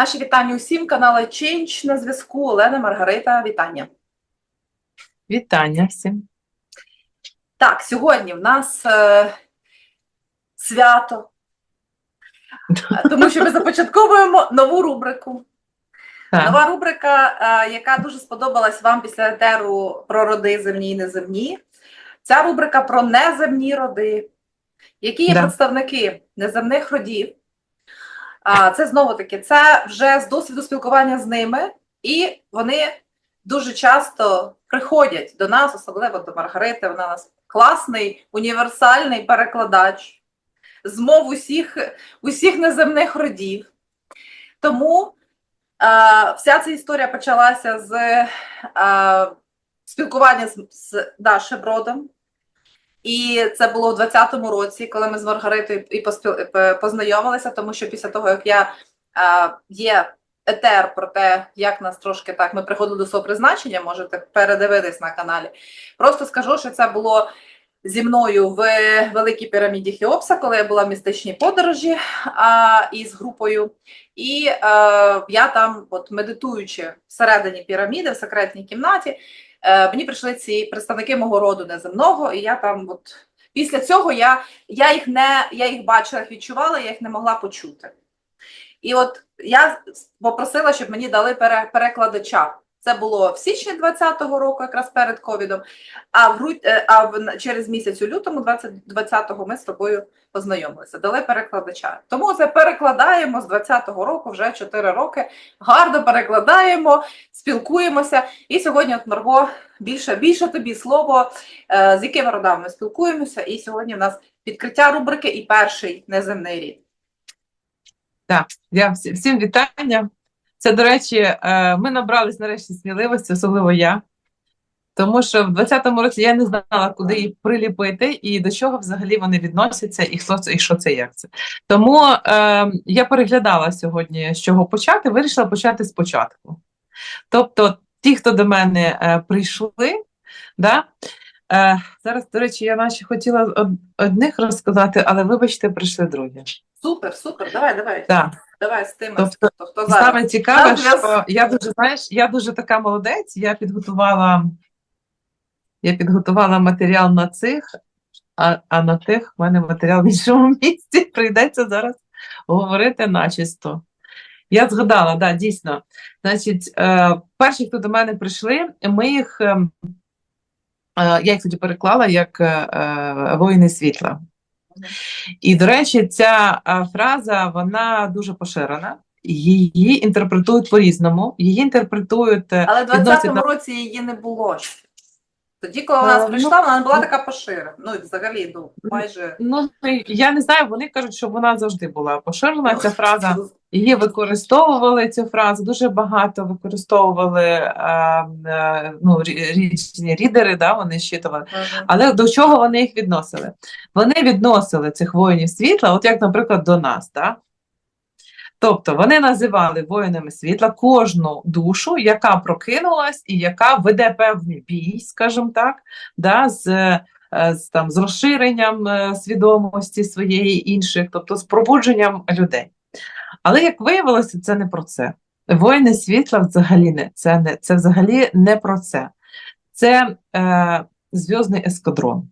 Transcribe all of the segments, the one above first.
Наші вітання усім, канали Change на зв'язку. Олена Маргарита, вітання. Вітання всім. Так, сьогодні в нас е, свято, тому що ми започатковуємо нову рубрику. Так. Нова рубрика, е, яка дуже сподобалась вам після етеру про роди земні і неземні. Ця рубрика про неземні роди. Які є Да. представники неземних родів? Це знову таки, це вже з досвіду спілкування з ними, і вони дуже часто приходять до нас, особливо до Маргарити. Вона у нас класний універсальний перекладач з мов усіх, усіх неземних родів. Тому а, вся ця історія почалася з а, спілкування з, з Дашею Бродом. І це було в 20-му році, коли ми з Маргаритою і поспіл... познайомилися, тому що після того, як я е, є етер про те, як нас трошки так ми приходили до свого призначення, можете передивитись на каналі. Просто скажу, що це було зі мною в Великій піраміді Хеопса, коли я була в містичній подорожі а, із групою. І е, я там, от медитуючи всередині піраміди, в секретній кімнаті, е, мені прийшли ці представники мого роду неземного, і я там, от після цього я, я їх не я їх бачила, відчувала, я їх не могла почути. І от я попросила, щоб мені дали пере, перекладача. Це було в січні 20-го року, якраз перед ковідом. А в е, а в через місяць у лютому 20, 20-го ми з тобою познайомилися. Дали перекладача. Тому це перекладаємо з 20-го року, вже 4 роки. Гарно перекладаємо, спілкуємося. І сьогодні, от Марго, більше більше тобі слово, е, з якими родами ми спілкуємося. І сьогодні в нас відкриття рубрики і перший неземний рід. Так, я всім вітання. Це, до речі, е, ми набрались нарешті сміливості, особливо я. Тому що в 20-му році я не знала, куди їх приліпити і до чого взагалі вони відносяться, і хто це, і що це, як це. Тому е, я переглядала сьогодні, з чого почати, вирішила почати спочатку. Тобто, ті, хто до мене е, прийшли, да, е, зараз, до речі, я наче хотіла од- одних розказати, але вибачте, прийшли другі. Супер, супер, давай, давай. Так. Давай з тими, Тобто, хто, хто зараз. Саме цікаве, що я дуже, знаєш, я дуже така молодець, я підготувала, я підготувала матеріал на цих, а, а на тих в мене матеріал в іншому місці. Прийдеться зараз говорити начисто. Я згадала, да, дійсно. Значить, е, перші, хто до мене прийшли, ми їх, ем, е, я їх тоді переклала як е, е, воїни світла. І, до речі, ця фраза вона дуже поширена. Її інтерпретують по-різному. Її інтерпретують е, Але в відносять 20-му році її не було. Тоді, коли вона Е, ну, прийшла, вона не була ну. така поширена. Ну, взагалі, ну, майже. Ну, я не знаю, вони кажуть, що вона завжди була поширена. Ця фраза її використовували цю фразу. Дуже багато використовували е, е, ну, рі- різні рідери, да, вони щитували. Мгм. Але до чого вони їх відносили? Вони відносили цих воїнів світла, от як, наприклад, до нас. Да? Тобто вони називали воїнами світла кожну душу, яка прокинулась і яка веде певний бій, скажімо так, да, з, е, з, там, з розширенням е, свідомості своєї інших, тобто з пробудженням людей. Але як виявилося, це не про це. Воїни світла взагалі не це не це взагалі не про це. Це е, зв'язний ескадрон.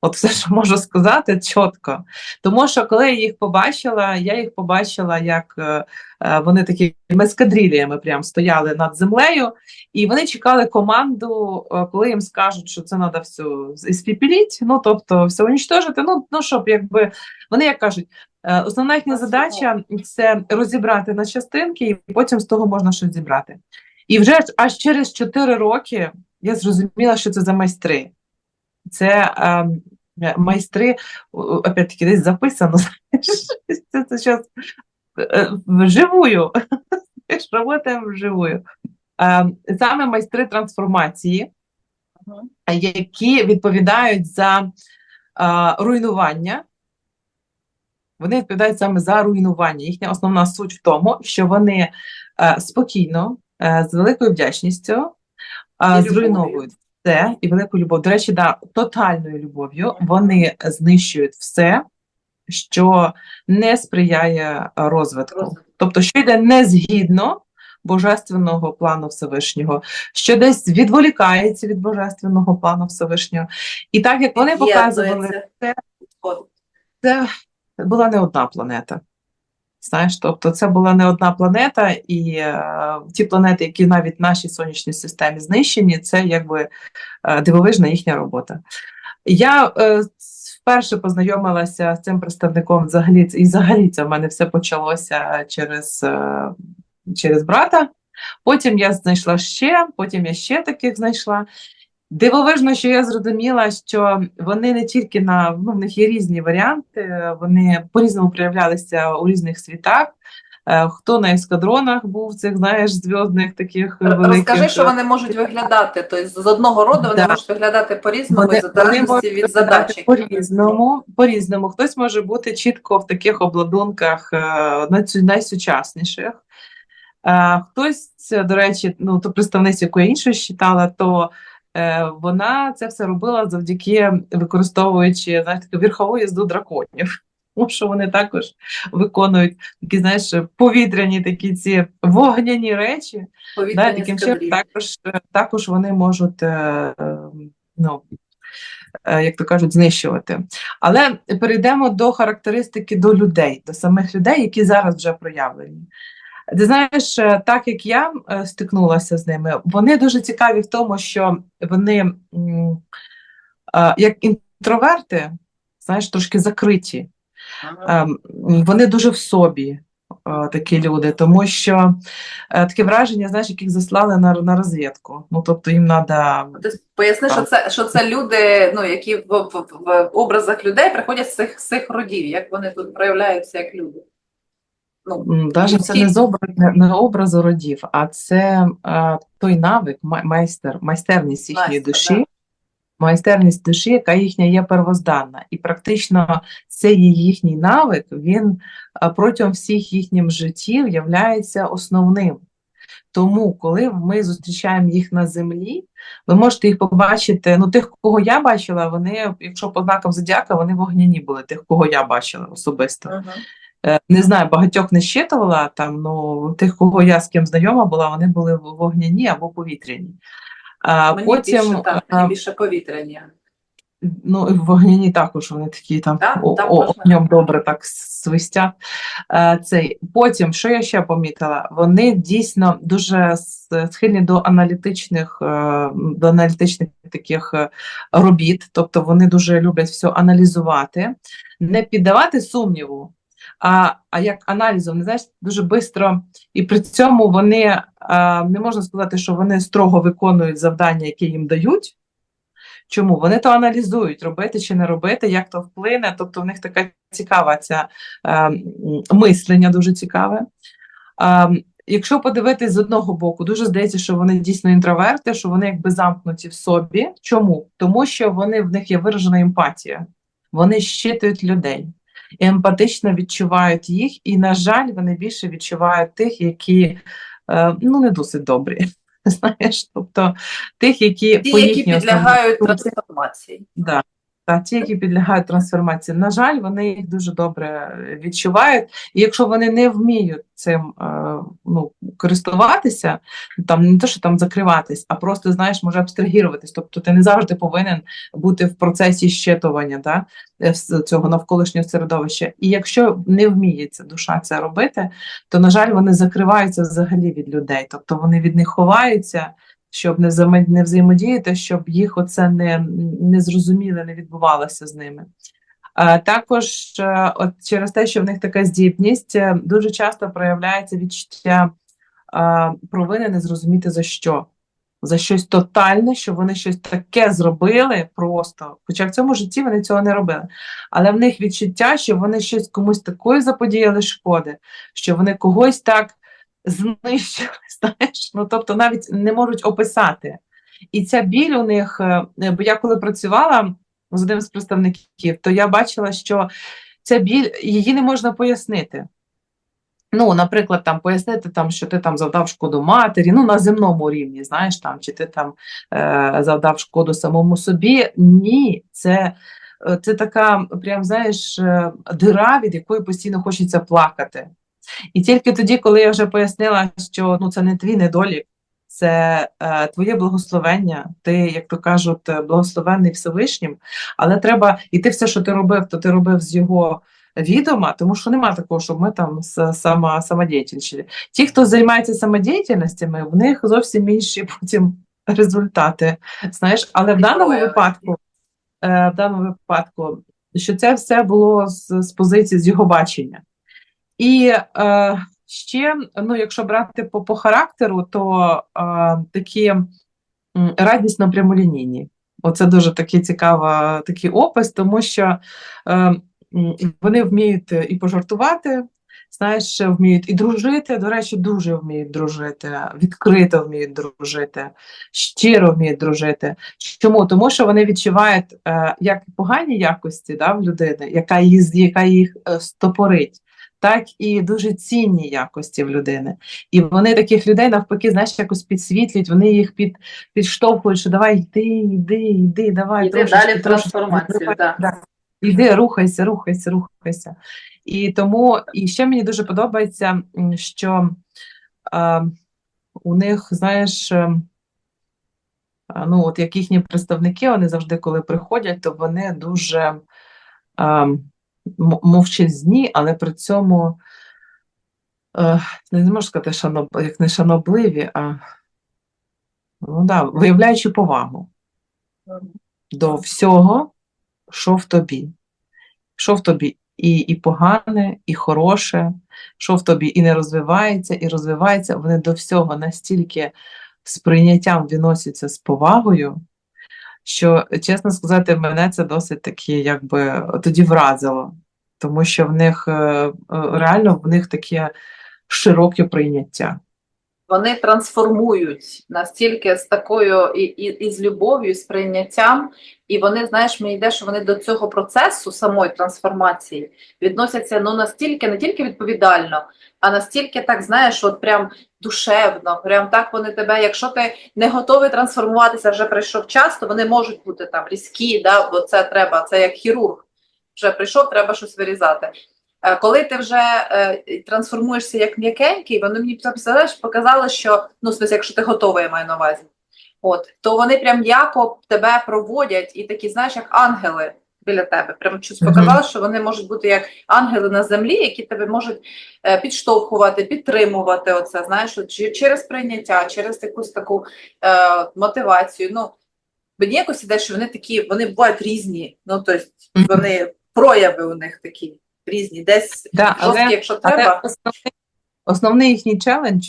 От все, що можу сказати, чітко. Тому що коли я їх побачила, я їх побачила, як е, е, вони такими ескадриліями прям стояли над землею, і вони чекали команду, е, коли їм скажуть, що це треба все іспіпіліть, ну тобто все унічтожити. Ну, ну щоб якби вони як кажуть, е, основна їхня задача це розібрати на частинки, і потім з того можна щось зібрати. І вже аж через 4 роки я зрозуміла, що це за майстри. Це е, майстри, опять-таки, десь записано, це, зараз вживую, робота вживую. Ем, саме майстри трансформації, які відповідають за е, руйнування. Вони відповідають саме за руйнування. Їхня основна суть в тому, що вони е, спокійно, е, з великою вдячністю е, зруйновують все і велику любов. До речі, да, тотальною любов'ю вони знищують все, що не сприяє розвитку. Тобто, що йде не згідно Божественного плану Всевишнього, що десь відволікається від Божественного плану Всевишнього. І так як вони показували, це- це була не одна планета. Знаєш, тобто це була не одна планета, і е, ті планети, які навіть в нашій сонячній системі знищені, це якби е, дивовижна їхня робота. Я е, вперше познайомилася з цим представником взагалі, і взагалі це в мене все почалося через, е, через брата. Потім я знайшла ще, потім я ще таких знайшла. Дивовижно, що я зрозуміла, що вони не тільки на ну, в них є різні варіанти, вони по-різному проявлялися у різних світах. Е, Хто на ескадронах був цих, знаєш, зв'язних таких великих. Розкажи, що вони можуть виглядати. Тобто з одного роду вони Да. можуть виглядати по-різному, Вони- і в залежності можуть від задачі. По-різному, по-різному. Хтось може бути чітко в таких обладунках е, найсу- найсучасніших. Е, Хтось, до речі, ну, то представниця, яку я іншу читала, то е, вона це все робила завдяки використовуючи знаєш, таку верхову їзду драконів. Тому що вони також виконують такі, знаєш, повітряні такі ці вогняні речі. Да, таким чином також, також вони можуть, е, е, ну, е, як то кажуть, знищувати. Але перейдемо до характеристики до людей, до самих людей, які зараз вже проявлені. Ти знаєш, е, так як я е, стикнулася з ними, вони дуже цікаві в тому, що вони е, як інтроверти, знаєш, трошки закриті. Ем, Вони дуже в собі, такі люди, тому що таке враження, знаєш, яких заслали на, на розвідку. Ну, тобто їм треба. Поясни, що це, що це люди, ну, які в, в, в образах людей приходять з цих, з цих родів, як вони тут проявляються як люди. Ну, Навіть це не з образ, не, образу родів, а це е, той навик, майстер, майстерність їхньої Майстер, душі, да. майстерність душі, яка їхня є первозданна. І практично цей їхній навик, він протягом всіх їхніх життів являється основним. Тому, коли ми зустрічаємо їх на землі, ви можете їх побачити. Ну, тих, кого я бачила, вони, якщо по знакам зодіака, вони вогняні були, тих, кого я бачила особисто. Ага. Е, Не знаю, багатьох не щитувала там, ну тих, кого я з ким знайома була, вони були вогняні або повітряні. А Мені потім більше, так, а, більше повітряні. ну, і вогняні також вони такі там Так, о, о, можна. добре так свистять. Е, Цей. Потім, що я ще помітила, вони дійсно дуже схильні до аналітичних, е, до аналітичних таких е, робіт, тобто вони дуже люблять все аналізувати, не піддавати сумніву. А, а як аналізом, не знаєш, дуже швидко, і при цьому вони а, не можна сказати, що вони строго виконують завдання, які їм дають. Чому? Вони то аналізують, робити чи не робити, як то вплине. Тобто в них така цікава ця е, м, мислення, дуже цікаве. Е, якщо подивитись з одного боку, дуже здається, що вони дійсно інтроверти, що вони якби замкнуті в собі. Чому? Тому що вони в них є виражена емпатія, вони щитують людей. Емпатично відчувають їх, і, на жаль, вони більше відчувають тих, які е, ну, не досить добрі. Знаєш, тобто тих, які Ті, по які підлягають трансформації. Да. Та ті, які підлягають трансформації, на жаль, вони їх дуже добре відчувають. І якщо вони не вміють цим е, ну, користуватися, там не те, що там закриватись, а просто знаєш, може абстрагіруватись. Тобто ти не завжди повинен бути в процесі щитування да, е, цього навколишнього середовища. І якщо не вміє ця душа це робити, то на жаль, вони закриваються взагалі від людей, тобто вони від них ховаються щоб не не взаємодіяти, щоб їх оце не, не зрозуміло, не відбувалося з ними. А також е, от через те, що в них така здібність, е, дуже часто проявляється відчуття провини не зрозуміти за що. За щось тотальне, що вони щось таке зробили просто. Хоча в цьому житті вони цього не робили. Але в них відчуття, що вони щось комусь такої заподіяли шкоди, що вони когось так знищили, знаєш, ну тобто навіть не можуть описати. І ця біль у них, е, бо я коли працювала з одним з представників, то я бачила, що ця біль її не можна пояснити. Ну, наприклад, там пояснити, там, що ти там завдав шкоду матері, ну на земному рівні, знаєш, там, чи ти там е, завдав шкоду самому собі. Ні, це, е, це така, прям знаєш, е, дира, від якої постійно хочеться плакати. І тільки тоді, коли я вже пояснила, що ну, це не твій недолік, це е, твоє благословення, ти, як то кажуть, е, благословенний Всевишнім, але треба, і ти все, що ти робив, то ти робив з його відома, тому що нема такого, щоб ми там сама, самодіяльничали. Ті, хто займається самодіяльностями, в них зовсім інші потім результати. Знаєш, але в даному випадку, е, в даному випадку, що це все було з, з позиції з його бачення. І е, ще, ну, якщо брати по, по характеру, то е, такі радісно прямолінійні. Оце дуже такий цікава, такий опис, тому що е, м, вони вміють і пожартувати, знаєш, вміють і дружити. До речі, дуже вміють дружити, відкрито вміють дружити, щиро вміють дружити. Чому? Тому що вони відчувають е, як погані якості да, в людини, яка їх, яка їх е, стопорить. Так і дуже цінні якості в людини. І вони таких людей навпаки, знаєш, якось підсвітлюють, вони їх під, підштовхують, що давай йди, йди, йди, давай. Йди трошечки, далі трошечки, трансформацію, давай, так. да. Іди, рухайся, рухайся, рухайся. І тому, і ще мені дуже подобається, що е, у них, знаєш, е, ну, от як їхні представники, вони завжди, коли приходять, то вони дуже е, мовчазні, але при цьому е, не можу сказати, шаноб, як не шанобливі, а ну, да, виявляючи повагу до всього, що в тобі. Що в тобі і, і погане, і хороше, що в тобі і не розвивається, і розвивається, вони до всього настільки з прийняттям відносяться з повагою, що, чесно сказати, мене це досить таки, якби тоді вразило, тому що в них е, е, реально в них таке широке прийняття. Вони трансформують настільки з такою і, і, і з любов'ю, і з прийняттям, і вони, знаєш, мені йде, що вони до цього процесу самої трансформації відносяться ну настільки, не тільки відповідально, а настільки так, знаєш, от прям душевно, прям так вони тебе, якщо ти не готовий трансформуватися, вже прийшов час, то вони можуть бути там різкі, да, бо це треба, це як хірург. Вже прийшов, треба щось вирізати. Е, Коли ти вже е, трансформуєшся як м'якенький, вони мені представляєш, показали, що ну, в якщо ти готовий, я маю на увазі. От, то вони прям м'яко тебе проводять і такі, знаєш, як ангели біля тебе. Прям щось показали, що вони можуть бути як ангели на землі, які тебе можуть е, підштовхувати, підтримувати. Оце, знаєш, от, через прийняття, через якусь таку е, мотивацію. Ну, мені якось іде, що вони такі, вони бувають різні. Ну, тобто, вони прояви у них такі різні. Десь Да, жорсткі, але- якщо Але треба. основний, основний їхній челендж,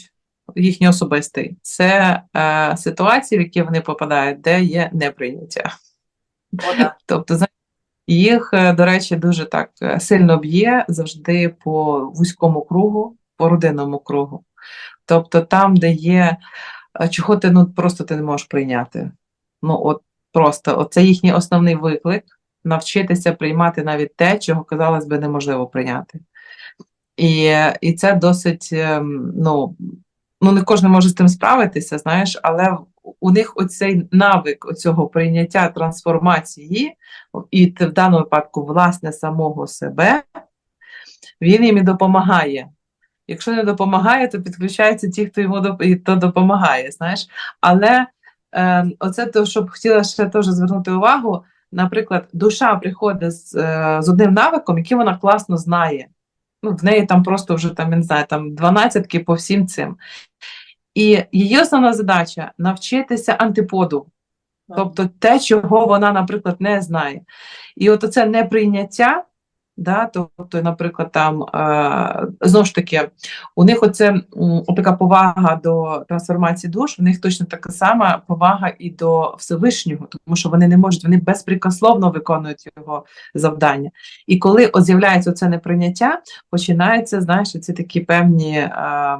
їхній особистий, це е, ситуації, в які вони попадають, де є неприйняття. О, да. Тобто, їх, е, до речі, дуже так е, сильно б'є завжди по вузькому кругу, по родинному кругу. Тобто там, де є, е, чого ти ну, просто ти не можеш прийняти. Ну, от просто, це їхній основний виклик навчитися приймати навіть те, чого, казалось би, неможливо прийняти. І, і це досить, ем, ну, ну, не кожен може з тим справитися, знаєш, але у них оцей навик оцього прийняття трансформації, і в даному випадку, власне, самого себе, він їм і допомагає. Якщо не допомагає, то підключаються ті, хто йому доп- то допомагає, знаєш. Але е, оце то, що б хотіла ще теж звернути увагу, наприклад, душа приходить з, е, з одним навиком, який вона класно знає. Ну, в неї там просто вже там, я не знаю, там 12 по всім цим. І її основна задача навчитися антиподу, тобто те, чого вона, наприклад, не знає. І от це неприйняття, да, тобто, наприклад, там е, знову ж таки, у них оце така повага до трансформації душ, у них точно така сама повага і до Всевишнього, тому що вони не можуть, вони безпрекословно виконують його завдання. І коли з'являється це неприйняття, починаються, знаєш, ці такі певні. Е,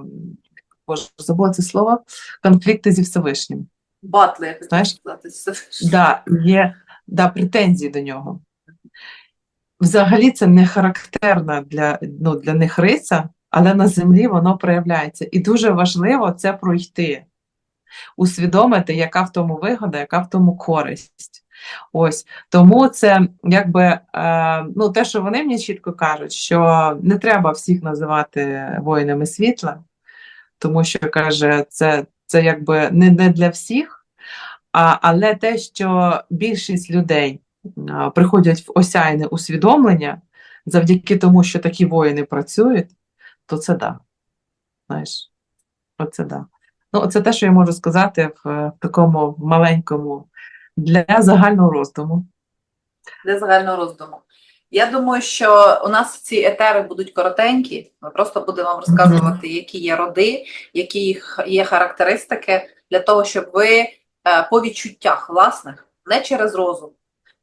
Боже, забула це слово, конфлікти зі Всевишнім. Батли, як Знаєш? сказати. Да, є да, претензії до нього. Взагалі це не характерна для, ну, для них риса, але на землі воно проявляється. І дуже важливо це пройти, усвідомити, яка в тому вигода, яка в тому користь. Ось тому це якби е, ну, те, що вони мені чітко кажуть, що не треба всіх називати воїнами світла, тому що каже, це, це якби не, не для всіх, а, але те, що більшість людей приходять в осяйне усвідомлення завдяки тому, що такі воїни працюють, то це да. Знаєш, оце да. Ну, це те, що я можу сказати в, е, такому маленькому для загального роздуму. для загального роздуму. Я думаю, що у нас ці етери будуть коротенькі. Ми просто будемо вам розказувати, які є роди, які їх є характеристики, для того, щоб ви е, по відчуттях власних, не через розум,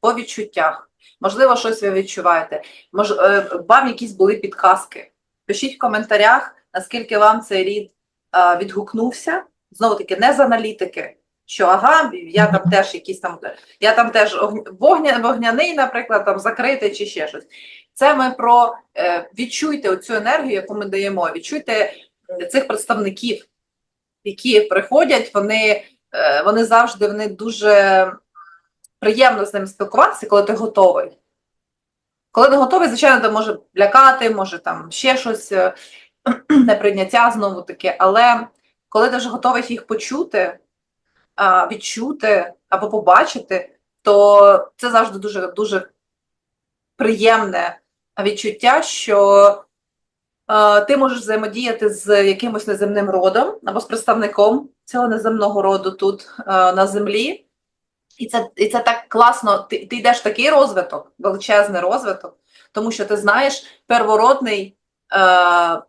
по відчуттях. Можливо, щось ви відчуваєте. Мож, е, вам якісь були підказки. Пишіть в коментарях, наскільки вам цей рід е, відгукнувся. Знову таки, не з аналітики, що ага, я там теж якісь там я там теж вогня, вогняний, наприклад, там закритий чи ще щось. Це ми про е, відчуйте оцю енергію, яку ми даємо. Відчуйте цих представників, які приходять, вони, е, вони завжди вони дуже приємно з ними спілкуватися, коли ти готовий. Коли не готовий, звичайно, це може лякати, може там ще щось, е, неприйняття знову таки, але коли ти вже готовий їх почути, відчути або побачити, то це завжди дуже дуже приємне відчуття, що е, ти можеш взаємодіяти з якимось неземним родом або з представником цього неземного роду тут е, на землі. І це, і це так класно. Ти, ти йдеш в такий розвиток, величезний розвиток, тому що ти знаєш первородний, е,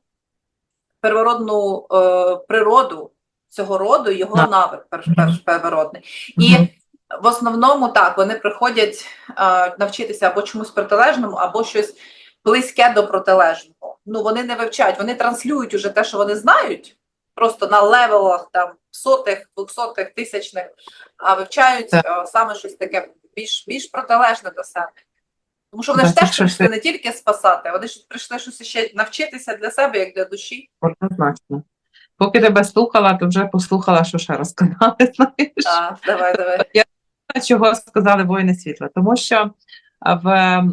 первородну е, природу цього роду, його Так. навик перш, Мгм. перш, первородний. І в основному так вони приходять е, навчитися або чомусь протилежному, або щось близьке до протилежного. Ну вони не вивчають, вони транслюють уже те, що вони знають, просто на левелах там сотих, двохсотих, тисячних, а вивчають Так. е, саме щось таке більш більш протилежне до себе. Тому що вони Так, ж теж щось- прийшли не тільки спасати, вони ж прийшли щось ще навчитися для себе, як для душі. Однозначно. Поки тебе слухала, то вже послухала, що ще розказали. Знаєш, А, давай, давай. чого сказали воїни світла? Тому що а, в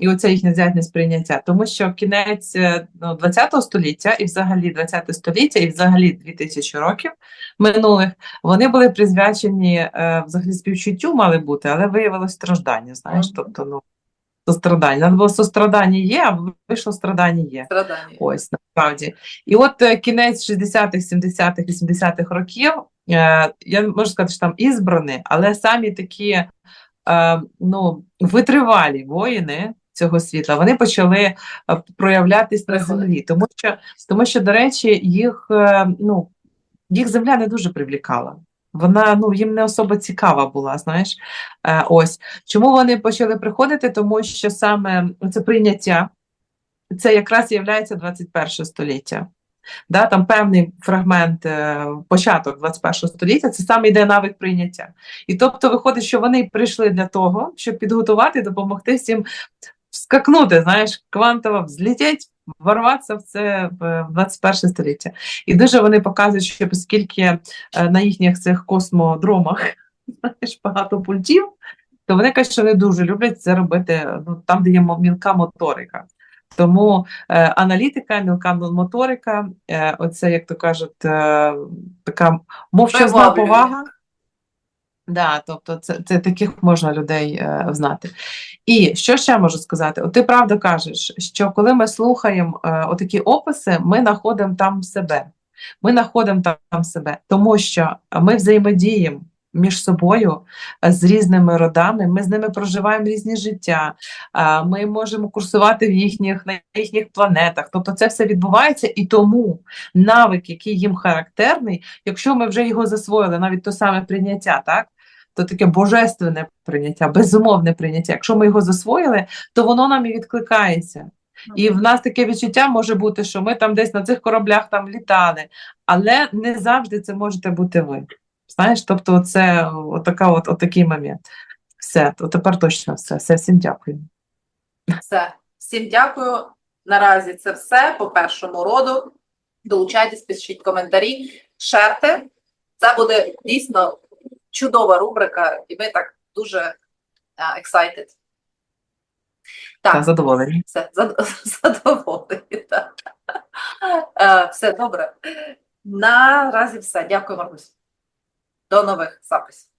і оце їхнє взятне сприйняття, тому що кінець е, ну, 20 століття і взагалі 20 століття, і взагалі 2000 років минулих, вони були присвячені е, взагалі співчуттю мали бути, але виявилось страждання. Знаєш, Мгм. тобто, ну, сострадання. Надо було сострадання є, а вийшло страдання є. Страдання. Ось насправді. І от е, кінець 60-х, 70-х, 80-х років, я можу сказати, що там ізбрані, але самі такі ну, витривалі воїни цього світла, вони почали е, проявлятись на землі. Тому що, тому що, до речі, їх, е, ну, їх земля не дуже привлікала. Вона ну, їм не особо цікава була, знаєш. Е, ось. Чому вони почали приходити? Тому що саме це прийняття це якраз є 21 століття. Да, там певний фрагмент, е, початок 21 століття, це саме йде навик прийняття. І тобто виходить, що вони прийшли для того, щоб підготувати допомогти всім скакнути, знаєш, квантово взлетіть, ворватися в це в 21 століття. І дуже вони показують, що оскільки е, на їхніх цих космодромах знаєш, багато пультів, то вони кажуть, що вони дуже люблять це робити ну, там, де є мілка моторика. Тому е, аналітика, мілка моторика, е, оце, як то кажуть, е, така мовчазна повага. Да, тобто це, це таких можна людей е, знати. І що ще можу сказати? От ти правда кажеш, що коли ми слухаємо е, отакі описи, ми знаходимо там себе. Ми знаходимо там себе, тому що ми взаємодіємо між собою е, з різними родами, ми з ними проживаємо різні життя, ми можемо курсувати в їхніх, на їхніх планетах. Тобто це все відбувається, і тому навик, який їм характерний, якщо ми вже його засвоїли, навіть то саме прийняття, так? То таке божественне прийняття, безумовне прийняття. Якщо ми його засвоїли, то воно нам і відкликається. І в нас таке відчуття може бути, що ми там десь на цих кораблях там літали, але не завжди це можете бути ви. Знаєш, тобто, це отака от, отакий момент. Все, то тепер точно все. Все, всім дякую. Все. Всім дякую. Наразі це все по першому роду. Долучайтесь, пишіть коментарі, шерте. Це буде дійсно чудова рубрика, і ми так дуже а, excited. Та, задоволені. все, зад- задоволені. Так. Е, Все добре. Наразі все. Дякую, Маркусь. До нових записів.